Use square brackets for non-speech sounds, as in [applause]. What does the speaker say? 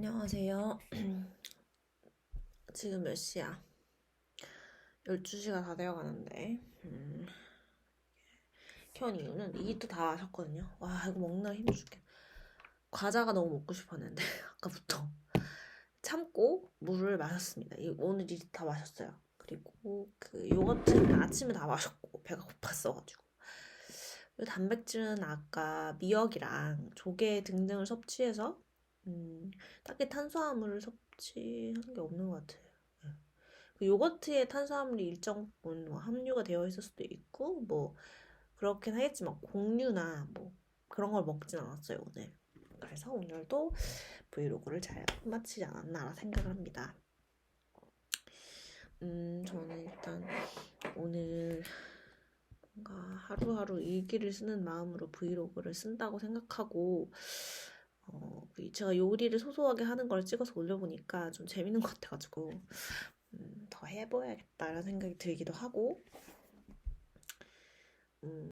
안녕하세요. [clears throat] 지금 몇 시야? 12시가 다 되어 가는데. 음. 켠 이유는 이도 다 마셨거든요. 와, 이거 먹느라 힘들 죽겠 과자가 너무 먹고 싶었는데, [laughs] 아까부터. 참고 물을 마셨습니다. 이- 오늘 이 다 마셨어요. 그리고 그 요거트는 아침에 다 마셨고, 배가 고팠어가지고. 단백질은 아까 미역이랑 조개 등등을 섭취해서 음, 딱히 탄수화물을 섭취한 게 없는 것 같아요. 예. 그 요거트에 탄수화물이 일정 부분 뭐 함유가 되어 있을 수도 있고 뭐 그렇긴 하겠지만 곡류나 뭐 그런 걸 먹진 않았어요 오늘. 그래서 오늘도 브이로그를 잘 마치지 않았나 생각을 합니다. 음, 저는 일단 오늘 뭔가 하루하루 일기를 쓰는 마음으로 브이로그를 쓴다고 생각하고 어, 그 제가 요리를 소소하게 하는 걸 찍어서 올려보니까 좀 재밌는 것 같아가지고 음, 더 해봐야겠다라는 생각이 들기도 하고 음,